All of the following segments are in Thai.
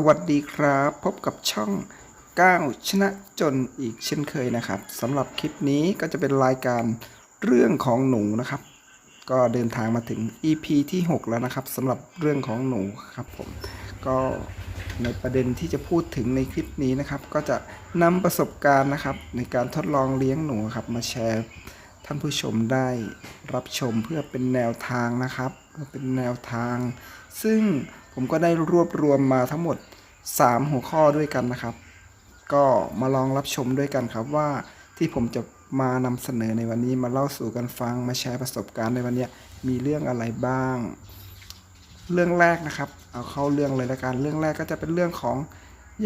สวัสดีครับ พบกับช่องก้าวชนะจนอีกเช่นเคยนะครับสำหรับคลิปนี้ก็จะเป็นรายการเรื่องของหนูนะครับ ก็เดินทางมาถึง EP ที่ 6 แล้วนะครับสำหรับเรื่องของหนูครับผมก็ในประเด็นที่จะพูดถึงในคลิปนี้นะครับ ก็จะนำประสบการณ์นะครับ ในการทดลองเลี้ยงหนูครับ มาแชร์ท่านผู้ชมได้รับชมเพื่อเป็นแนวทางนะครับ เป็นแนวทาง ซึ่ง ผมก็ได้รวบรวมมาทั้งหมด 3 หัวข้อด้วยกันนะครับ ก็มาลองรับชมด้วยกันครับว่าที่ผมจะมานำเสนอในวันนี้มาเล่าสู่กันฟังมาแชร์ประสบการณ์ในวันนี้มีเรื่องอะไรบ้าง เรื่องแรกนะครับ เอาเข้าเรื่องเลยละกันเรื่องแรกก็จะเป็นเรื่องของ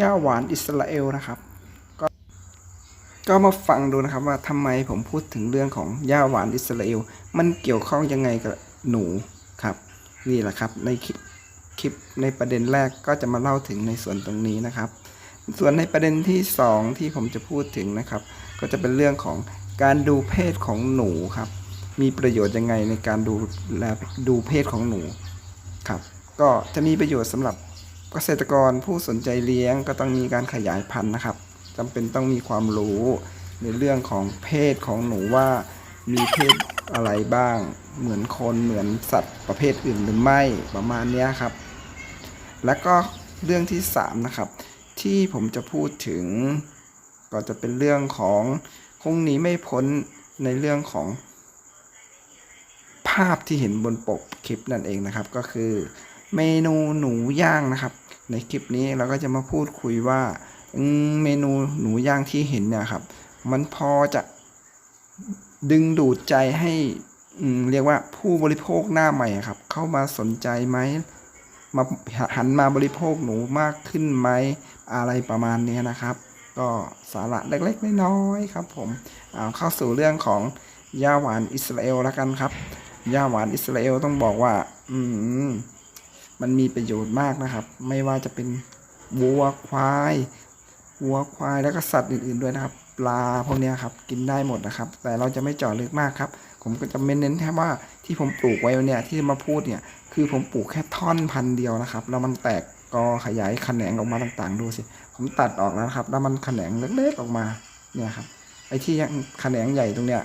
ย่าหวานอิสราเอลนะครับก็ก็มาฟังดูนะครับว่าทำไมผมพูดถึงเรื่องของย่าหวานอิสราเอลมันเกี่ยวข้องยังไงกับหนูครับ นี่แหละครับในคลิป ลิปในประเด็นแรกก็จะมาเล่าถึงในส่วนตรงนี้นะครับ ส่วนในประเด็นที่สองที่ผมจะพูดถึงนะครับ ก็จะเป็นเรื่องของการดูเพศของหนูครับ มีประโยชน์ยังไงในการดูแลดูเพศของหนูครับ ก็จะมีประโยชน์สำหรับเกษตรกรผู้สนใจเลี้ยงก็ต้องมีการขยายพันธุ์นะครับจำเป็นต้องมีความรู้ในเรื่องของเพศของหนูว่ามีเพศอะไรบ้าง เหมือนคนเหมือนสัตว์ประเภทอื่นหรือไม่ประมาณนี้ครับ แล้วก็เรื่องที่สามนะครับ ที่ผมจะพูดถึงก็จะเป็นเรื่องของคงหนีไม่พ้นในเรื่องของ ภาพที่เห็นบนปกคลิปนั่นเองนะครับ ก็คือเมนูหนูย่างนะครับ ในคลิปนี้เราก็จะมาพูดคุยว่าเมนูหนูย่างที่เห็นเนี่ยครับ มันพอจะดึงดูดใจให้เรียกว่าผู้บริโภคหน้าใหม่ครับ เข้ามาสนใจไหม มาหันมาบริโภคหนูมากขึ้นไหมอะไรประมาณนี้นะครับ ก็สาระเล็กๆน้อยๆครับ ผมเอาเข้าสู่เรื่องของยาหวานอิสราเอลแล้วกันครับยาหวานอิสราเอลต้องบอกว่า อืมมันมีประโยชน์มากนะครับ ไม่ว่าจะเป็นวัวควายวัวควายแล้วก็สัตว์อื่น ๆด้วยนะครับ ปลาพวกนี้ครับกินได้หมดนะครับ แต่เราจะไม่เจาะลึกมากครับ ผมก็จะเน้นแค่ว่าที่ผมปลูกไว้เนี่ยที่มาพูดเนี่ยคือผมปลูกแค่ท่อนพันเดียวนะครับ แล้วมันแตกกอขยายแขนงออกมาต่างๆ ดูสิ ผมตัดออกแล้วครับ แล้วมันแขนงเล็กๆออกมาเนี่ยครับไอ้ที่ยังแขนงใหญ่ตรงเนี้ย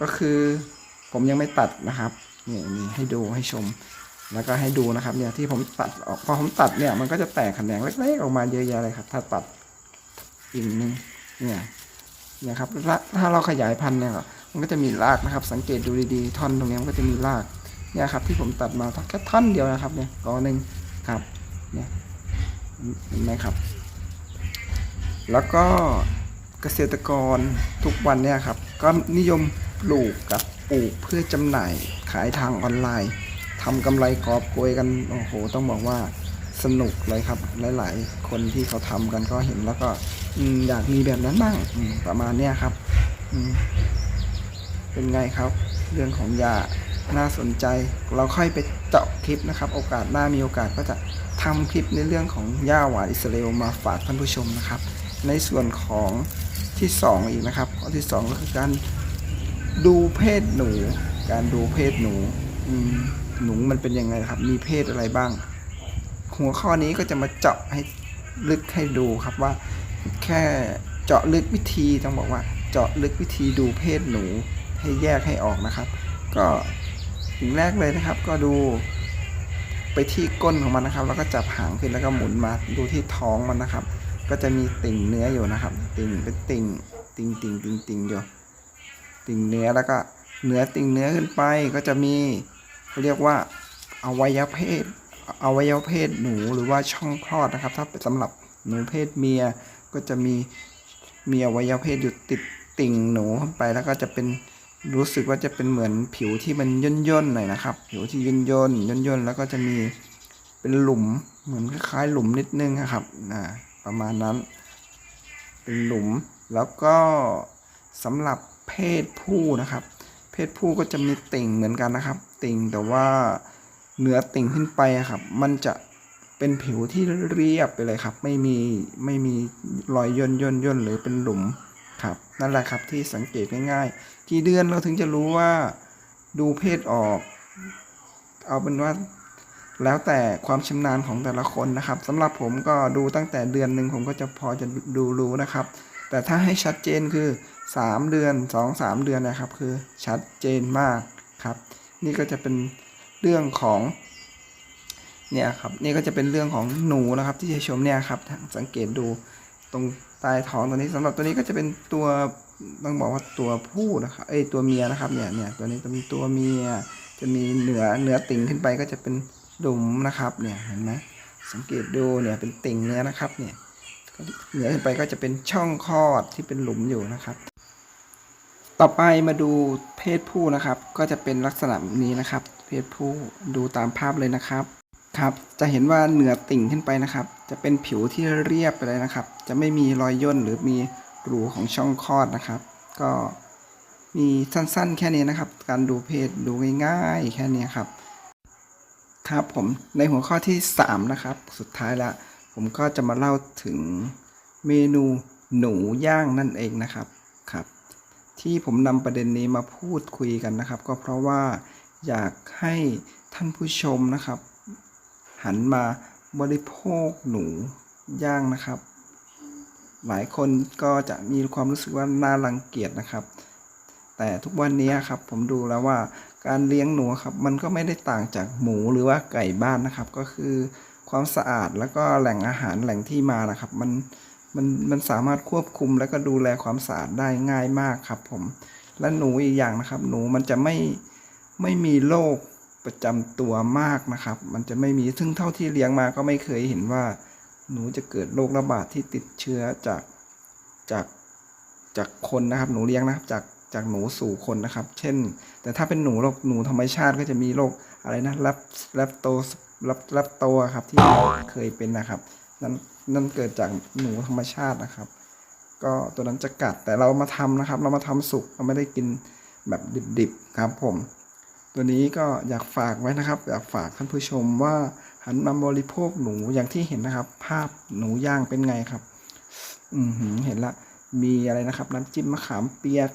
ก็คือผมยังไม่ตัดนะครับนี่นี่ให้ดูให้ชม แล้วก็ให้ดูนะครับเนี่ยที่ผมตัดออกพอผมตัดเนี่ยมันก็จะแตกแขนงเล็กๆออกมาเยอะแยะเลยครับ ถ้าตัดอีกนึงเนี่ย นี่ยครับถ้าเราขยายพันธุ์เนี่ยมันก็จะมีรากนะครับ สังเกตดูดีๆท่อนตรงนี้มันก็จะมีรากเนี่ยครับที่ผมตัดมาแค่ท่อนเดียวนะครับเนี่ยกอหนึ่งครับเนี่ยเห็นไหมครับ แล้วก็เกษตรกรทุกวันเนี่ยครับ ก็นิยมปลูกกับปลูกเพื่อจำหน่ายขายทางออนไลน์ทำกำไรกอบโกยกัน โอ้โห ต้องบอกว่า สนุกเลยครับ หลาย ๆ คนที่เขาทำกันก็เห็นแล้วก็อยากมีแบบนั้นบ้างประมาณเนี้ยครับเป็นไงครับ เรื่องของยาน่าสนใจ เราค่อยไปเจาะคลิปนะครับ โอกาสหน้ามีโอกาสก็จะทำคลิปในเรื่องของยาหวานอิสราเอลมาฝากท่านผู้ชมนะครับ ในส่วนของที่สองอีกนะครับ ข้อที่สองก็คือการดูเพศหนู การดูเพศหนูหนูมันเป็นยังไงครับ มีเพศอะไรบ้าง หัวข้อนี้ก็จะมาเจาะให้ลึกให้ดูครับว่า แค่เจาะลึกวิธีต้องบอกว่า เจาะลึกวิธีดูเพศหนูให้แยกให้ออกนะครับ ก็สิ่งแรกเลยนะครับ ก็ดูไปที่ก้นของมันนะครับ แล้วก็จับหางขึ้นแล้วก็หมุนมาดูที่ท้องมันนะครับ ก็จะมีติ่งเนื้ออยู่นะครับ ติ่งเป็นติ่งติ่งติ่งติ่งติ่งอยู่ติ่งเนื้อแล้วก็เนื้อติ่งเนื้อขึ้นไปก็จะมีเขาเรียกว่าอวัยวะเพศ อวัยวะเพศหนูหรือว่าช่องคลอดนะครับ ถ้าเป็นสำหรับหนูเพศเมียก็จะมีมีอวัยวะเพศอยู่ติดติ่งหนูเข้าไปแล้วก็จะเป็นรู้สึกว่าจะเป็นเหมือนผิวที่มันย่นย่นๆหน่อยนะครับ ผิวที่ย่นย่นย่นย่นๆแล้วก็จะมีเป็นหลุมเหมือนคล้ายๆหลุมนิดนึงอะครับอ่าประมาณนั้น เป็นหลุมแล้วก็สำหรับเพศผู้นะครับ เพศผู้ก็จะมีติ่งเหมือนกันนะครับ ติ่งแต่ว่า เหนือติ่งขึ้นไปครับ มันจะเป็นผิวที่เรียบไปเลยครับ ไม่มีไม่มีรอยย่นย่นย่นหรือเป็นหลุมครับนั่นแหละครับที่สังเกตง่ายๆ กี่เดือนเราถึงจะรู้ว่าดูเพศออก เอาเป็นว่าแล้วแต่ความชำนาญของแต่ละคนนะครับสำหรับผมก็ดูตั้งแต่เดือนหนึ่งผมก็จะพอจะดูรู้นะครับ แต่ถ้าให้ชัดเจนคือ 3 เดือน 2-3 เดือนนะครับ คือชัดเจนมากครับ นี่ก็จะเป็น เรื่องของเนี่ยครับนี่ก็จะเป็นเรื่องของหนูนะครับที่จะชมเนี่ยครับสังเกตดูตรงใต้ท้องตัวนี้สำหรับตัวนี้ก็จะเป็นตัวต้องบอกว่าตัวผู้นะครับเอ้ยตัวเมียนะครับเนี่ยเนี่ยตัวนี้จะมีตัวเมียจะมีเหนือเหนือติ่งขึ้นไปก็จะเป็นหลุมนะครับเนี่ยเห็นไหมสังเกตดูเนี่ยเป็นติ่งเนื้อนะครับเนี่ยเหนือขึ้นไปก็จะเป็นช่องคลอดที่เป็นหลุมอยู่นะครับ ต่อไปมาดูเพศผู้นะครับ ก็จะเป็นลักษณะแบบนี้นะครับ เพศผู้ดูตามภาพเลยนะครับครับ จะเห็นว่าเหนือติ่งขึ้นไปนะครับ จะเป็นผิวที่เรียบไปเลยนะครับ จะไม่มีรอยย่นหรือมีรูของช่องคลอดนะครับ ก็มีสั้นๆ แค่นี้นะครับ การดูเพศดูง่ายๆ แค่นี้ครับครับผมในหัวข้อที่ 3 นะครับ สุดท้ายละผมก็จะมาเล่าถึงเมนูหนูย่างนั่นเองนะครับครับ ที่ผมนำประเด็นนี้มาพูดคุยกันนะครับ ก็เพราะว่า อยากให้ท่านผู้ชมนะครับ หันมาบริโภคหนูย่างนะครับ หลายคนก็จะมีความรู้สึกว่าน่ารังเกียจนะครับ แต่ทุกวันนี้ครับผมดูแล้วว่าการเลี้ยงหนูครับมันก็ไม่ได้ต่างจากหมูหรือว่าไก่บ้านนะครับ ก็คือความสะอาดแล้วก็แหล่งอาหารแหล่งที่มานะครับ มันมันมันสามารถควบคุมแล้วก็ดูแลความสะอาดได้ง่ายมากครับ ผมและหนูอีกอย่างนะครับ หนูมันจะไม่ ไม่มีโรคประจำตัวมากนะครับ มันจะไม่มีซึ่งเท่าที่เลี้ยงมาก็ไม่เคยเห็นว่า หนูจะเกิดโรคระบาดที่ติดเชื้อจากจากจากคนนะครับ หนูเลี้ยงนะครับจากจากหนูสู่คนนะครับ เช่น แต่ถ้าเป็นหนูโรคหนูธรรมชาติก็จะมีโรคอะไรนะแลปแลปโตแลปแลปโตอะครับที่เคยเป็นนะครับ นั่นนั่นเกิดจากหนูธรรมชาตินะครับ ก็ตัวนั้นจะกัดแต่เรามาทำนะครับ เรามาทำสุกเราไม่ได้กินแบบดิบๆครับผม ตัวนี้ก็อยากฝากไว้นะครับ อยากฝากท่านผู้ชมว่าหันมาบริโภคหนูอย่างที่เห็นนะครับ ภาพหนูย่างเป็นไงครับ อืมหือเห็นละ มีอะไรนะครับ น้ำจิ้มมะขามเปียก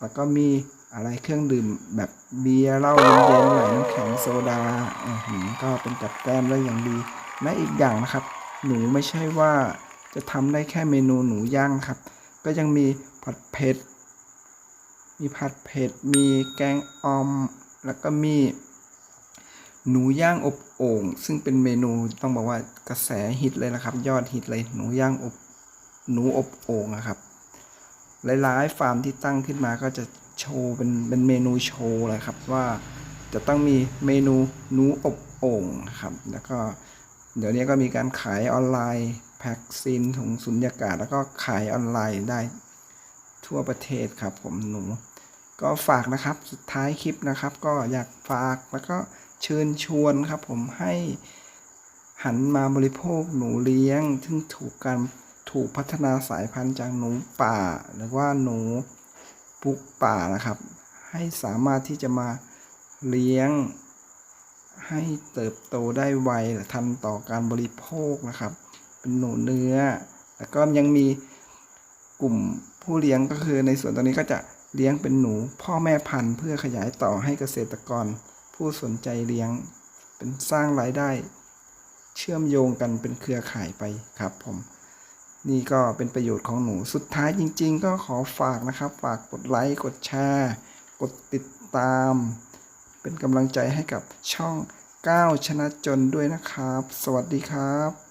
แล้วก็มีอะไรเครื่องดื่มแบบเบียร์เหล้าเย็นๆไหลน้ำแข็งโซดาอือหือก็เป็นกับแก้มได้อย่างดีและอีกอย่างนะครับ หนูไม่ใช่ว่าจะทำได้แค่เมนูหนูย่างครับ ก็ยังมีผัดเผ็ด มีผัดเผ็ด มีแกงออม แล้วก็มีหนูย่างอบโอ่ง ซึ่งเป็นเมนูต้องบอกว่ากระแสฮิตเลยนะครับ ยอดฮิตเลยหนูย่างอบหนูอบโอ่งอะครับหลายๆฟาร์มที่ตั้งขึ้นมาก็จะโชว์เป็นเป็นเมนูโชว์เลยครับว่าจะต้องมีเมนูหนูอบโอ่งครับ แล้วก็เดี๋ยวนี้ก็มีการขายออนไลน์แพ็กซีนถุงสุญญากาศ แล้วก็ขายออนไลน์ได้ทั่วประเทศครับผมหนู ก็ฝากนะครับสุดท้ายคลิปนะครับ ก็อยากฝากแล้วก็เชิญชวนครับ ผมให้หันมาบริโภคหนูเลี้ยง ซึ่งถูกการถูกพัฒนาสายพันธุ์จากหนูป่า หรือว่าหนูปุกป่านะครับ ให้สามารถที่จะมาเลี้ยง ให้เติบโตได้ไวและทันต่อการบริโภคนะครับ เป็นหนูเนื้อ แล้วก็ยังมีกลุ่มผู้เลี้ยงก็คือในส่วนตรงนี้ก็จะ เลี้ยงเป็นหนูพ่อแม่พันธุ์เพื่อขยายต่อให้เกษตรกร ผู้สนใจเลี้ยง เป็นสร้างรายได้ เชื่อมโยงกันเป็นเครือข่ายไปครับผมนี่ก็เป็นประโยชน์ของหนูสุดท้ายจริง ๆ ก็ขอฝากนะครับ ฝากกดไลค์กดแชร์กดติดตาม เป็นกำลังใจให้กับช่องก้าวชนะจนด้วยนะครับ สวัสดีครับ